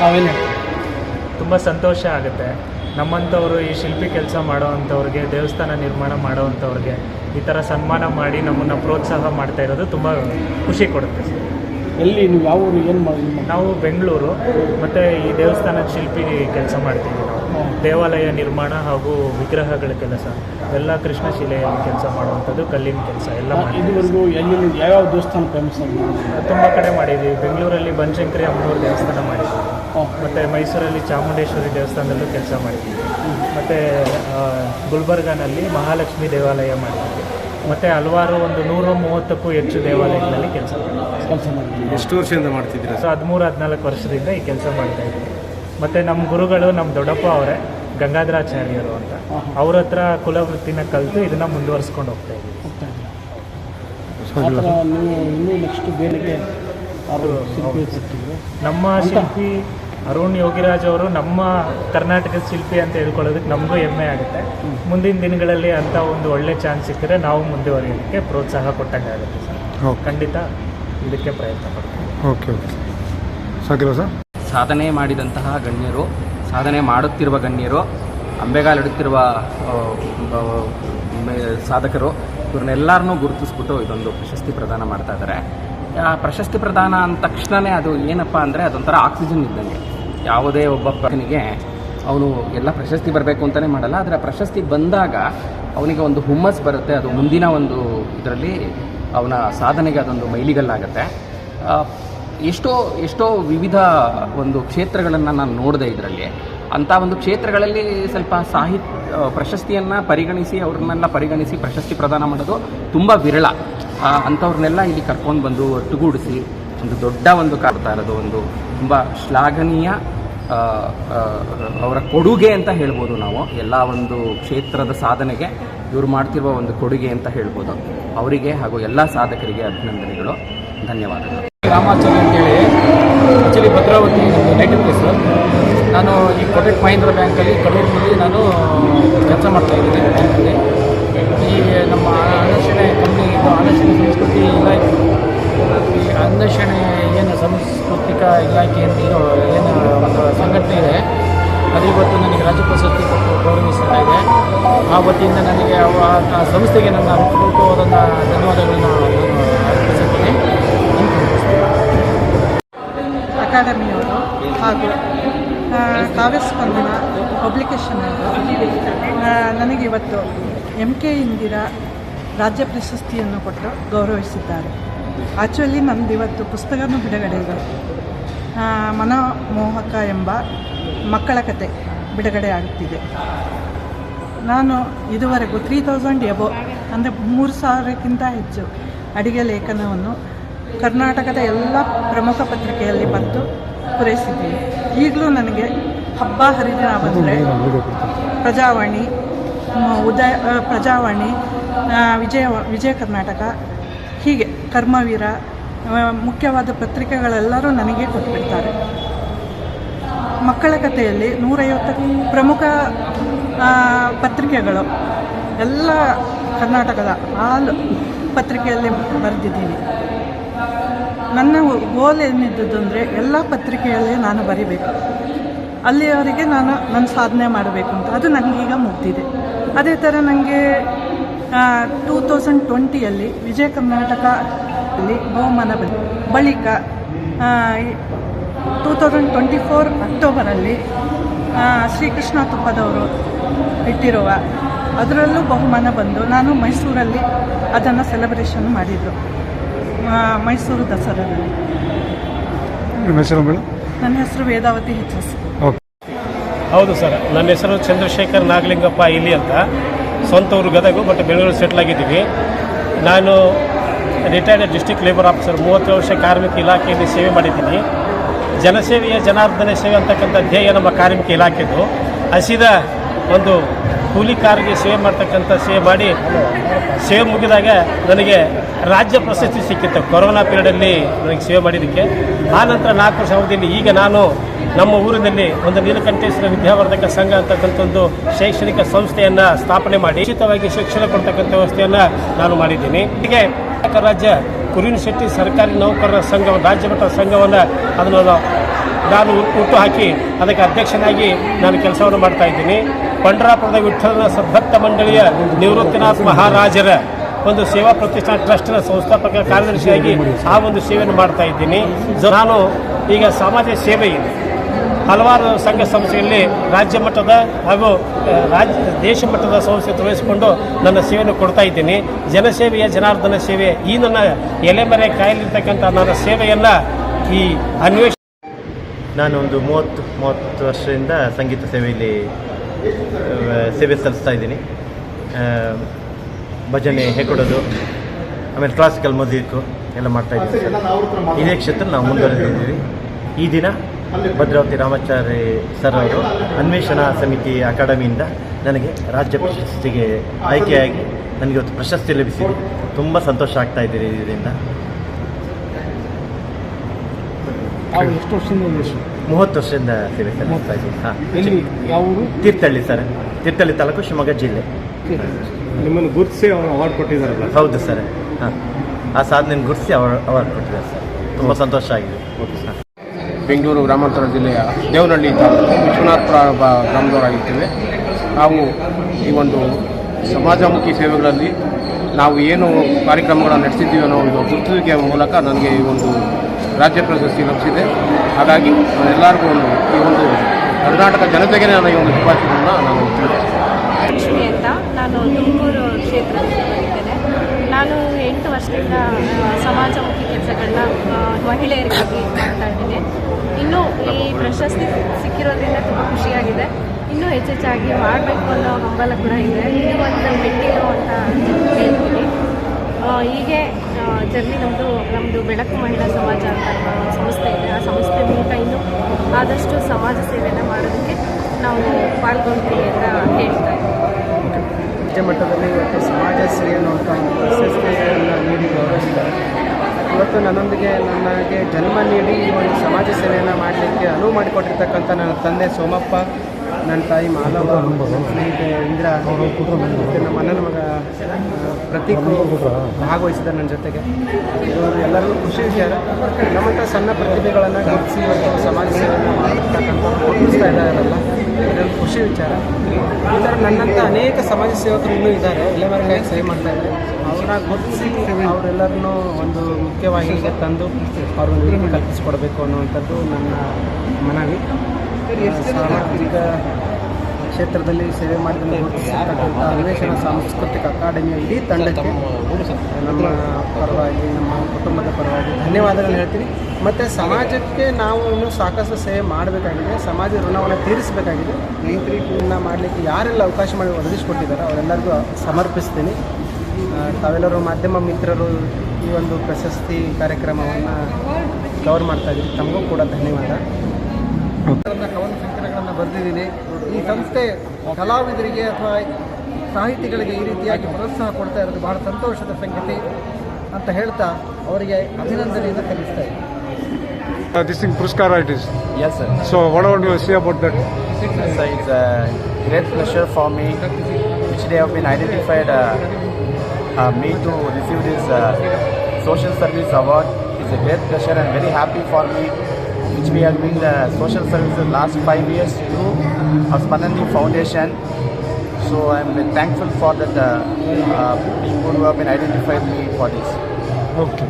ತಾವೇನು ಹೇಳ್ತೀರಿ ತುಂಬ ಸಂತೋಷ ಆಗುತ್ತೆ. ನಮ್ಮಂಥವ್ರು ಈ ಶಿಲ್ಪಿ ಕೆಲಸ ಮಾಡೋ ಅಂಥವ್ರಿಗೆ ದೇವಸ್ಥಾನ ನಿರ್ಮಾಣ ಮಾಡೋ ಅಂಥವ್ರಿಗೆ ಈ ಥರ ಸನ್ಮಾನ ಮಾಡಿ ನಮ್ಮನ್ನು ಪ್ರೋತ್ಸಾಹ ಮಾಡ್ತಾ ಇರೋದು ತುಂಬ ಖುಷಿ ಕೊಡುತ್ತೆ. ಸರ್ ಎಲ್ಲಿ ನೀವು ಯಾವ ಊರು ಏನು ಮಾಡಿ ನಾವು ಬೆಂಗಳೂರು ಮತ್ತು ಈ ದೇವಸ್ಥಾನದ ಶಿಲ್ಪಿ ಕೆಲಸ ಮಾಡ್ತೀವಿ ನಾವು. ದೇವಾಲಯ ನಿರ್ಮಾಣ ಹಾಗೂ ವಿಗ್ರಹಗಳ ಕೆಲಸ ಎಲ್ಲ ಕೃಷ್ಣಶಿಲೆಯಲ್ಲಿ ಕೆಲಸ ಮಾಡುವಂಥದ್ದು ಕಲ್ಲಿನ ಕೆಲಸ ಎಲ್ಲ ಇದುವರೆಗೂ ಎಲ್ಲಿ ಯಾವ್ಯಾವ ದೇವಸ್ಥಾನ ಫೇಮಸ್ ತುಂಬ ಕಡೆ ಮಾಡಿದ್ದೀವಿ. ಬೆಂಗಳೂರಲ್ಲಿ ಬನಶಂಕರಿ ಅಮ್ಮನವ್ರ ದೇವಸ್ಥಾನ ಮಾಡಿದ್ದೀವಿ. ಮತ್ತು ಮೈಸೂರಲ್ಲಿ ಚಾಮುಂಡೇಶ್ವರಿ ದೇವಸ್ಥಾನದಲ್ಲೂ ಕೆಲಸ ಮಾಡಿದ್ದೀವಿ. ಮತ್ತು ಗುಲ್ಬರ್ಗಾನಲ್ಲಿ ಮಹಾಲಕ್ಷ್ಮಿ ದೇವಾಲಯ ಮಾಡಿದ್ದೀವಿ. ಮತ್ತು ಹಲವಾರು ಒಂದು ನೂರ ಮೂವತ್ತಕ್ಕೂ ಹೆಚ್ಚು ದೇವಾಲಯಗಳಲ್ಲಿ ಕೆಲಸ ಮಾಡಿದ್ದೀವಿ. ಎಷ್ಟು ವರ್ಷದಿಂದ ಮಾಡ್ತಿದ್ದೀರಾ ಸೊ ಹದಿಮೂರು ಹದಿನಾಲ್ಕು ವರ್ಷದಿಂದ ಈ ಕೆಲಸ ಮಾಡ್ತಾ ಇದ್ದೀವಿ. ಮತ್ತು ನಮ್ಮ ಗುರುಗಳು ನಮ್ಮ ದೊಡ್ಡಪ್ಪ ಅವರೇ ಗಂಗಾಧರಾಚಾರ್ಯರು ಅಂತ. ಅವ್ರ ಹತ್ರ ಕುಲವೃತ್ತಿನ ಕಲಿತು ಇದನ್ನು ಮುಂದುವರಿಸ್ಕೊಂಡು ಹೋಗ್ತಾ ಇದ್ದೀವಿ. ನಮ್ಮ ಶಿಲ್ಪಿ ಅರುಣ್ ಯೋಗಿರಾಜ್ ಅವರು ನಮ್ಮ ಕರ್ನಾಟಕದ ಶಿಲ್ಪಿ ಅಂತ ಹೇಳ್ಕೊಳ್ಳೋದಕ್ಕೆ ನಮಗೂ ಹೆಮ್ಮೆ ಆಗುತ್ತೆ. ಮುಂದಿನ ದಿನಗಳಲ್ಲಿ ಅಂತ ಒಂದು ಒಳ್ಳೆ ಚಾನ್ಸ್ ಸಿಕ್ಕಿದ್ರೆ ನಾವು ಮುಂದುವರಿಯೋದಕ್ಕೆ ಪ್ರೋತ್ಸಾಹ ಕೊಟ್ಟಂಗೆ ಆಗುತ್ತೆ ಸರ್. ಖಂಡಿತ ಇದಕ್ಕೆ ಪ್ರಯತ್ನ ಪಡ್ತೀವಿ. Okay okay. ಸಾಕಿಲ್ಲ ಸರ್? ಸಾಧನೆ ಮಾಡಿದಂತಹ ಗಣ್ಯರು, ಸಾಧನೆ ಮಾಡುತ್ತಿರುವ ಗಣ್ಯರು, ಅಂಬೆಗಾಲಿಡುತ್ತಿರುವ ಸಾಧಕರು ಇವ್ರನ್ನೆಲ್ಲರನ್ನೂ ಗುರುತಿಸ್ಬಿಟ್ಟು ಇದೊಂದು ಪ್ರಶಸ್ತಿ ಪ್ರದಾನ ಮಾಡ್ತಾ ಇದ್ದಾರೆ ಆ ಪ್ರಶಸ್ತಿ ಪ್ರದಾನ ಅಂದ ತಕ್ಷಣವೇ ಅದು ಏನಪ್ಪ ಅಂದರೆ ಅದೊಂಥರ ಆಕ್ಸಿಜನ್ ಇದ್ದಂಗೆ. ಯಾವುದೇ ಒಬ್ಬ ಪ್ರಜನಿಗೆ ಅವನು ಎಲ್ಲ ಪ್ರಶಸ್ತಿ ಬರಬೇಕು ಅಂತಲೇ ಮಾಡಲ್ಲ, ಆದರೆ ಪ್ರಶಸ್ತಿ ಬಂದಾಗ ಅವನಿಗೆ ಒಂದು ಹುಮ್ಮಸ್ ಬರುತ್ತೆ, ಅದು ಮುಂದಿನ ಒಂದು ಇದರಲ್ಲಿ ಅವನ ಸಾಧನೆಗೆ ಅದೊಂದು ಮೈಲಿಗಲ್ಲಾಗುತ್ತೆ. ಎಷ್ಟೋ ಎಷ್ಟೋ ವಿವಿಧ ಒಂದು ಕ್ಷೇತ್ರಗಳನ್ನು ನಾನು ನೋಡಿದೆ ಇದರಲ್ಲಿ. ಅಂಥ ಒಂದು ಕ್ಷೇತ್ರಗಳಲ್ಲಿ ಸ್ವಲ್ಪ ಸಾಹಿತ್ಯ ಪ್ರಶಸ್ತಿಯನ್ನು ಪರಿಗಣಿಸಿ, ಅವ್ರನ್ನೆಲ್ಲ ಪರಿಗಣಿಸಿ ಪ್ರಶಸ್ತಿ ಪ್ರದಾನ ಮಾಡೋದು ತುಂಬ ವಿರಳ. ಅಂಥವ್ರನ್ನೆಲ್ಲ ಇಲ್ಲಿ ಕರ್ಕೊಂಡು ಬಂದು ಒಟ್ಟುಗೂಡಿಸಿ, ಒಂದು ದೊಡ್ಡ ಒಂದು ಕಾಡ್ತಾ ಇರೋದು ಒಂದು ತುಂಬ ಶ್ಲಾಘನೀಯ ಅವರ ಕೊಡುಗೆ ಅಂತ ಹೇಳ್ಬೋದು ನಾವು. ಎಲ್ಲ ಒಂದು ಕ್ಷೇತ್ರದ ಸಾಧನೆಗೆ ಇವರು ಮಾಡ್ತಿರುವ ಒಂದು ಕೊಡುಗೆ ಅಂತ ಹೇಳ್ಬೋದು. ಅವರಿಗೆ ಹಾಗೂ ಎಲ್ಲ ಸಾಧಕರಿಗೆ ಅಭಿನಂದನೆಗಳು. ಧನ್ಯವಾದಗಳು. ರಾಮಾಚಾರ್ಯ ಅಂತೇಳಿ. ಆ್ಯಕ್ಚುಲಿ ಭದ್ರಾವತಿ ನೈಟಿವ್ ಪ್ಲೇಸು ನಾನು ಈ ಕೊಟೆಕ್ ಮಹೀಂದ್ರ ಬ್ಯಾಂಕಲ್ಲಿ ಕಡೂರಿನಲ್ಲಿ ನಾನು ಕೆಲಸ ಮಾಡ್ತಾ ಇದ್ದೀನಿ ಬ್ಯಾಂಕಲ್ಲಿ ಈ ನಮ್ಮ ಅನ್ವೇಷಣೆ ಕಂಪ್ನಿ ಇದು ಅನ್ವೇಷಣೆ ಸಂಸ್ಕೃತಿ ಇಲಾಖೆ. ಈ ಅನ್ವೇಷಣೆ ಏನು ಸಾಂಸ್ಕೃತಿಕ ಇಲಾಖೆ ಅಂತ ಏನು ಒಂದು ಸಂಘಟನೆ ಇದೆ, ಅದು ಇವತ್ತು ನನಗೆ ರಾಜ್ಯ ಪ್ರಶಸ್ತಿ ಕೊಟ್ಟು ಗೌರವಿಸ್ತಾ ಇದೆ. ಆ ವತಿಯಿಂದ ನನಗೆ ಆ ಸಂಸ್ಥೆಗೆ ನನ್ನ ಹೃತ್ಪೂರ್ವಕವಾದ ಧನ್ಯವಾದಗಳನ್ನು ಅಕಾಡೆಮಿಯವರು ಹಾಗೂ ಆ, ಕಾವ್ಯಸ್ಪಂದನ ಪಬ್ಲಿಕೇಶನ್ ನನಗೆ ಇವತ್ತು ಎಂ ಕೆ ಇಂದಿರಾ ರಾಜ್ಯ ಪ್ರಶಸ್ತಿಯನ್ನು ಕೊಟ್ಟು ಗೌರವಿಸಿದ್ದಾರೆ. ಆ್ಯಕ್ಚುಲಿ ನಮ್ಮದು ಇವತ್ತು ಪುಸ್ತಕನೂ ಬಿಡುಗಡೆ ಇದೆ. ಮನಮೋಹಕ ಎಂಬ ಮಕ್ಕಳ ಕತೆ ಬಿಡುಗಡೆ ಆಗುತ್ತಿದೆ ನಾನು ಇದುವರೆಗೂ ತ್ರೀ ತೌಸಂಡ್ ಎಬೋ ಅಂದರೆ ಮೂರು ಸಾವಿರಕ್ಕಿಂತ ಹೆಚ್ಚು ಅಡಿಗೆ ಲೇಖನವನ್ನು ಕರ್ನಾಟಕದ ಎಲ್ಲ ಪ್ರಮುಖ ಪತ್ರಿಕೆಯಲ್ಲಿ ಬಂತು ಪೂರೈಸಿದ್ದೀನಿ. ಈಗಲೂ ನನಗೆ ಹಬ್ಬ ಹರಿದಿನ ಬಂದರೆ ಪ್ರಜಾವಾಣಿ ಉದಯ ಪ್ರಜಾವಾಣಿ ವಿಜಯ ವಿಜಯ ಕರ್ನಾಟಕ, ಹೀಗೆ ಕರ್ಮವೀರ ಮುಖ್ಯವಾದ ಪತ್ರಿಕೆಗಳೆಲ್ಲರೂ ನನಗೆ ಕೊಟ್ಬಿಡ್ತಾರೆ. ಮಕ್ಕಳ ಕಥೆಯಲ್ಲಿ ನೂರೈವತ್ತು ಪ್ರಮುಖ ಪತ್ರಿಕೆಗಳು ಎಲ್ಲ ಕರ್ನಾಟಕದ ಆಲ್ ಪತ್ರಿಕೆಯಲ್ಲಿ ಬರೆದಿದ್ದೀನಿ. ನನ್ನ ಗೋಲ್ ಏನಿದ್ದದ್ದು ಅಂದರೆ ಎಲ್ಲ ಪತ್ರಿಕೆಯಲ್ಲಿ ನಾನು ಬರಿಬೇಕು. ಅಲ್ಲಿಯವರಿಗೆ ನಾನು ನನ್ನ ಸಾಧನೆ ಮಾಡಬೇಕು ಅಂತ. ಅದು ನನಗೀಗ ಮುಗ್ದಿದೆ. ಅದೇ ಥರ ನನಗೆ ಟೂ ತೌಸಂಡ್ ಟ್ವೆಂಟಿಯಲ್ಲಿ ವಿಜಯ ಕರ್ನಾಟಕ ಅಲ್ಲಿ ಬಹುಮಾನ ಬಂತು. ಬಳಿಕ ಟೂ ತೌಸಂಡ್ ಟ್ವೆಂಟಿ ಫೋರ್ ಅಕ್ಟೋಬರಲ್ಲಿ ಶ್ರೀಕೃಷ್ಣ ತುಪ್ಪದವರು ಇಟ್ಟಿರುವ ಅದರಲ್ಲೂ ಬಹುಮಾನ ಬಂದು ನಾನು ಮೈಸೂರಲ್ಲಿ ಅದನ್ನು ಸೆಲೆಬ್ರೇಷನ್ ಮಾಡಿದ್ದು. ಆ, ಮೈಸೂರು ದಸರಾದಲ್ಲಿ ನಿಮ್ಮ ಹೆಸರು ಮೇಡಮ್? ನನ್ನ ಹೆಸರು ವೇದಾವತಿ ಹೆಚ್ ಎಸ್. ಓಕೆ. ಹೌದು ಸರ್ ನನ್ನ ಹೆಸರು ಚಂದ್ರಶೇಖರ್ ನಾಗಲಿಂಗಪ್ಪ ಇಲ್ಲಿ ಅಂತ. ಸ್ವಂತ ಊರು ಗದಗು ಬಟ್ ಬೆಂಗಳೂರು ಸೆಟ್ಲ್ ಆಗಿದ್ದೀವಿ. ನಾನು ರಿಟೈರ್ಡ್ ಡಿಸ್ಟಿಕ್ ಲೇಬರ್ ಆಫೀಸರ್ ಮೂವತ್ತು ವರ್ಷ ಕಾರ್ಮಿಕ ಇಲಾಖೆಯಲ್ಲಿ ಸೇವೆ ಮಾಡಿದ್ದೀನಿ. ಜನಸೇವೆಯ ಜನಾರ್ದನ ಸೇವೆ ಅಂತಕ್ಕಂಥ ಧ್ಯೇಯ ನಮ್ಮ ಕಾರ್ಮಿಕ ಇಲಾಖೆದು. ಹಸಿದ ಒಂದು ಕೂಲಿಕಾರರಿಗೆ ಸೇವೆ ಮಾಡ್ತಕ್ಕಂಥ ಸೇವೆ ಮಾಡಿ ಸೇವೆ ಮುಗಿದಾಗ ನನಗೆ ರಾಜ್ಯ ಪ್ರಶಸ್ತಿ ಸಿಕ್ಕಿತ್ತು. ಕೊರೋನಾ ಪೀರಿಯಡಲ್ಲಿ ನನಗೆ ಸೇವೆ ಮಾಡಿದ್ದಕ್ಕೆ. ಆ ನಂತರ ನಾಲ್ಕು ವರ್ಷ ಅವಧಿಯಲ್ಲಿ ಈಗ ನಾನು ನಮ್ಮ ಊರಿನಲ್ಲಿ ಒಂದು ನೀಲಕಂಠೇಶ್ವರ ವಿದ್ಯಾವರ್ಧಕ ಸಂಘ ಅಂತಕ್ಕಂಥ ಒಂದು ಶೈಕ್ಷಣಿಕ ಸಂಸ್ಥೆಯನ್ನು ಸ್ಥಾಪನೆ ಮಾಡಿ ಉಚಿತವಾಗಿ ಶಿಕ್ಷಣ ಕೊಡ್ತಕ್ಕಂಥ ವ್ಯವಸ್ಥೆಯನ್ನು ನಾನು ಮಾಡಿದ್ದೀನಿ. ಹೀಗೆ ರಾಜ್ಯ ಕುರಿನ ಶೆಟ್ಟಿ ಸರ್ಕಾರಿ ನೌಕರರ ಸಂಘ ರಾಜ್ಯ ಮಟ್ಟದ ಸಂಘವನ್ನು ಅದನ್ನು ನಾನು ಹುಟ್ಟು ಹಾಕಿ ಅದಕ್ಕೆ ಅಧ್ಯಕ್ಷನಾಗಿ ನಾನು ಕೆಲಸವನ್ನು ಮಾಡ್ತಾ ಇದ್ದೀನಿ. ಪಂಡರಾಪುರದ ವಿಠಲನ ಸದ್ಭಕ್ತ ಮಂಡಳಿಯ ನಿವೃತ್ತಿನಾಥ್ ಮಹಾರಾಜರ ಒಂದು ಸೇವಾ ಪ್ರತಿಷ್ಠಾನ ಟ್ರಸ್ಟ್ನ ಸಂಸ್ಥಾಪಕ ಕಾರ್ಯದರ್ಶಿಯಾಗಿ ಆ ಒಂದು ಸೇವೆಯನ್ನು ಮಾಡ್ತಾ ಇದ್ದೀನಿ. ನಾನು ಈಗ ಸಮಾಜ ಸೇವೆ ಇದೆ. ಹಲವಾರು ಸಂಘ ಸಂಸ್ಥೆಯಲ್ಲಿ ರಾಜ್ಯ ಮಟ್ಟದ ಹಾಗೂ ರಾಜ್ಯ ದೇಶ ಮಟ್ಟದ ಸಂಸ್ಥೆ ತೊಡಗಿಸಿಕೊಂಡು ನನ್ನ ಸೇವೆಯನ್ನು ಕೊಡ್ತಾ ಇದ್ದೀನಿ. ಜನಸೇವೆಯ ಜನಾರ್ದನ ಸೇವೆ, ಈ ನನ್ನ ಎಲೆಮರೆ ಕಾಯಲಿರ್ತಕ್ಕಂಥ ನನ್ನ ಸೇವೆಯನ್ನು ಈ ಅನ್ವೇಷ ನಾನು ಒಂದು ಮೂವತ್ತು ಮೂವತ್ತು ವರ್ಷದಿಂದ ಸಂಗೀತ ಸೇವೆಯಲ್ಲಿ ಸೇವೆ ಸಲ್ಲಿಸ್ತಾ ಇದ್ದೀನಿ. ಭಜನೆ ಹೇಳ್ಕೊಡೋದು ಆಮೇಲೆ ಕ್ಲಾಸಿಕಲ್ ಮ್ಯೂಸಿಕ್ ಎಲ್ಲ ಮಾಡ್ತಾ ಇದ್ದೀವಿ ಇದೇ ಕ್ಷೇತ್ರ ನಾವು ಮುಂದುವರೆದಿದ್ದೀವಿ. ಈ ದಿನ ಭದ್ರಾವತಿ ರಾಮಾಚಾರ್ಯ ಸರ್ ಅವರು ಅನ್ವೇಷಣಾ ಸಮಿತಿ ಅಕಾಡೆಮಿಯಿಂದ ನನಗೆ ರಾಜ್ಯ ಪ್ರಶಸ್ತಿಗೆ ಆಯ್ಕೆಯಾಗಿ ನನಗೆ ಇವತ್ತು ಪ್ರಶಸ್ತಿ ಲಭಿಸಿದೆ. ತುಂಬ ಸಂತೋಷ ಆಗ್ತಾ ಇದ್ದೀರಿ ಇದರಿಂದ ಎಷ್ಟು ವರ್ಷದಿಂದ ಮೂವತ್ತು ವರ್ಷದಿಂದ ಸೇವೆ ಸರ್ ಇದ್ದೀನಿ ಹಾಂ ಎಲ್ಲಿ ಯಾವ ಊರು ತೀರ್ಥಹಳ್ಳಿ ಸರ್. ತೀರ್ಥಹಳ್ಳಿ ತಾಲೂಕು ಶಿವಮೊಗ್ಗ ಜಿಲ್ಲೆ. ನಿಮ್ಮನ್ನು ಗುರುತಿಸಿ ಅವರು ಅವಾರ್ಡ್ ಕೊಟ್ಟಿದ್ದಾರಲ್ಲ ಹೌದು ಸರ್. ಹಾಂ ಆ ಸಾಧನೆ ಗುರುತಿಸಿ ಅವಾರ್ಡ್ ಅವಾರ್ಡ್ ಕೊಟ್ಟಿದ್ದಾರೆ ಸರ್. ತುಂಬ ಸಂತೋಷ ಆಗಿದೆ. ಹಾಂ ಬೆಂಗಳೂರು ಗ್ರಾಮಾಂತರ ಜಿಲ್ಲೆಯ ದೇವನಹಳ್ಳಿ ತಾಲೂಕು ವಿಶ್ವನಾಥಪುರ ಬ- ಗ್ರಾಮದವರಾಗಿದ್ದೇವೆ. ನಾವು ಈ ಒಂದು ಸಮಾಜಮುಖಿ ಸೇವೆಗಳಲ್ಲಿ ನಾವು ಏನು ಕಾರ್ಯಕ್ರಮಗಳನ್ನು ನಡೆಸಿದ್ದೀವಿ ಅನ್ನೋ ಒಂದು ಗುರುತಿಸುವಿಕೆಯ ಮೂಲಕ ನನಗೆ ಈ ಒಂದು ರಾಜ್ಯ ಪ್ರಶಸ್ತಿ ಲಭಿಸಿದೆ. ಹಾಗಾಗಿ ಎಲ್ಲರಿಗೂ ಒಂದು ಈ ಒಂದು ಕರ್ನಾಟಕ ಜನತೆಗೆ ನಾನು ಈ ಒಂದು ಶುಭಾಶಯವನ್ನು ನಾನು ಲಕ್ಷ್ಮಿ ಅಂತ. ನಾನು ತುಮಕೂರು ಕ್ಷೇತ್ರದಲ್ಲಿ ನಾನು ಎಂಟು ವರ್ಷದಿಂದ ಸಮಾಜಮುಖಿ ಕೆಲಸಗಳನ್ನ ಮಹಿಳೆಯರಿಗಾಗಿ ಮಾಡ್ತಾ ಇದ್ದೀನಿ. ಇನ್ನೂ ಈ ಪ್ರಶಸ್ತಿ ಸಿಕ್ಕಿರೋದ್ರಿಂದ ತುಂಬ ಖುಷಿಯಾಗಿದೆ. ಇನ್ನೂ ಹೆಚ್ಚೆಚ್ಚಾಗಿ ಮಾಡಬೇಕು ಅನ್ನೋ ಹಂಬಲ ಕೂಡ ಇದೆ. ಇದು ಒಂದು ಮೆಟ್ಟಿಲು ಅಂತ ಹೇಳ್ತೀನಿ ಹೀಗೆ ಜರ್ನಿ ನಮ್ಮದು ನಮ್ಮದು ಬೆಳಕು ಮಹಿಳಾ ಸಮಾಜ ಅಂತ ನಮ್ಮ ಒಂದು ಸಂಸ್ಥೆ ಇದೆ ಆ ಸಂಸ್ಥೆ ಮೂಲಕ ಇನ್ನೂ ಆದಷ್ಟು ಸಮಾಜ ಸೇವೆಯನ್ನು ಮಾಡೋದಕ್ಕೆ ನಾವು ಪಾಲ್ಗೊಳ್ತೀವಿ ಅಂತ ಹೇಳ್ತಾ ಇದ್ದೀನಿ ರಾಜ್ಯ ಮಟ್ಟದಲ್ಲಿ ಇವತ್ತು ಸಮಾಜ ಸೇವೆ ಅನ್ನುವಂಥ ಒಂದು ಪ್ರಶಸ್ತಿಯನ್ನು ನೀಡಿ ಗೌರವಿಸಿದ್ದಾರೆ ಇವತ್ತು ನನ್ನೊಂದಿಗೆ ನನಗೆ ಜನ್ಮ ನೀಡಿ ಈ ಒಂದು ಸಮಾಜ ಸೇವೆಯನ್ನು ಮಾಡಲಿಕ್ಕೆ ಅನುವು ಮಾಡಿಕೊಟ್ಟಿರ್ತಕ್ಕಂಥ ನನ್ನ ತಂದೆ ಸೋಮಪ್ಪ, ನನ್ನ ತಾಯಿ ಮಾಲವ, ಸ್ನೇಹಿತೆ ಇಂದಿರಾ ಮತ್ತು ನಮ್ಮ ಅಣ್ಣನ ಮಗ ಪ್ರತೀಕ್ ಭಾಗವಹಿಸಿದ್ದಾರೆ ನನ್ನ ಜೊತೆಗೆ. ಇವರು ಎಲ್ಲರಿಗೂ ಖುಷಿ ವಿಚಾರ ನಮ್ಮಂಥ ಸಣ್ಣ ಪ್ರತಿಭೆಗಳನ್ನು ಗುರುತಿಸಿ ಇವತ್ತು ಸಮಾಜ ಸೇವೆಯನ್ನು ಮಾಡಿರ್ತಕ್ಕಂಥ ಗುರುತಿಸ್ತಾ ಇದ್ದಾರಲ್ಲ ಇದೊಂದು ಖುಷಿ ವಿಚಾರ. ನನ್ನಂಥ ಅನೇಕ ಸಮಾಜ ಸೇವಕರು ಇನ್ನೂ ಇದ್ದಾರೆ ಕೈ ಸೇವೆ ಮಾಡ್ತಾ ಇದ್ದಾರೆ. ಅವ್ರನ್ನ ಗುರುತಿಸಿ ಅವರೆಲ್ಲರನ್ನೂ ಒಂದು ಮುಖ್ಯವಾಹಿನಿಗೆ ತಂದು ಅವ್ರೊಂದು ಕಲ್ಪಿಸಿಕೊಡ್ಬೇಕು ಅನ್ನುವಂಥದ್ದು ನನ್ನ ಮನವಿ. ಸಾಮಾಜಿಕ ಕ್ಷೇತ್ರದಲ್ಲಿ ಸೇವೆ ಮಾಡಿದ ಗುರುತಿಸಿರ್ತಕ್ಕಂಥ ಸಾಂಸ್ಕೃತಿಕ ಅಕಾಡೆಮಿಯ ಇಡೀ ತಂಡಕ್ಕೆ ನಮ್ಮ ಪರವಾಗಿ, ನಮ್ಮ ಕುಟುಂಬದ ಪರವಾಗಿ ಧನ್ಯವಾದಗಳು ಹೇಳ್ತೀನಿ. ಮತ್ತು ಸಮಾಜಕ್ಕೆ ನಾವು ಇನ್ನೂ ಸಾಕಷ್ಟು ಸೇವೆ ಮಾಡಬೇಕಾಗಿದೆ. ಸಮಾಜ ಋಣವನ್ನು ತೀರಿಸಬೇಕಾಗಿದೆ. ಇದನ್ನ ಮಾಡಲಿಕ್ಕೆ ಯಾರೆಲ್ಲ ಅವಕಾಶ ಮಾಡಿ ಒದಗಿಸ್ಕೊಟ್ಟಿದ್ದಾರೆ ಅವರೆಲ್ಲರಿಗೂ ಸಮರ್ಪಿಸ್ತೀನಿ. ತಾವೆಲ್ಲರೂ ಮಾಧ್ಯಮ ಮಿತ್ರರು ಈ ಒಂದು ಪ್ರಶಸ್ತಿ ಕಾರ್ಯಕ್ರಮವನ್ನು ಕವರ್ ಮಾಡ್ತಾ ಇದ್ದೀವಿ ತಮಗೂ ಕೂಡ ಧನ್ಯವಾದ. ಬರೆದಿದ್ದೀನಿ ಈ ಸಂಸ್ಥೆ ಕಲಾವಿದರಿಗೆ ಅಥವಾ ಸಾಹಿತಿಗಳಿಗೆ ಈ ರೀತಿಯಾಗಿ ಪ್ರೋತ್ಸಾಹ ಕೊಡ್ತಾ ಇರೋದು ಬಹಳ ಸಂತೋಷದ ಸಂಗತಿ ಅಂತ ಹೇಳ್ತಾ ಅವರಿಗೆ ಅಭಿನಂದನೆಯನ್ನು ಕಲಿಸ್ತಾ ಇದ್ದೀನಿ ದಿಸ್ ಥಿಂಗ್ ಪುರಸ್ಕಾರ it is Yes, sir. So what are you see about that So it's a great pleasure for me, which they have been identified uh, uh, me to receive this uh, social service award. It's a great pleasure and very happy for me, which we have been the social services last five years through our Foundation. So I'm thankful for that uh, uh, people who have been identified me for this. Okay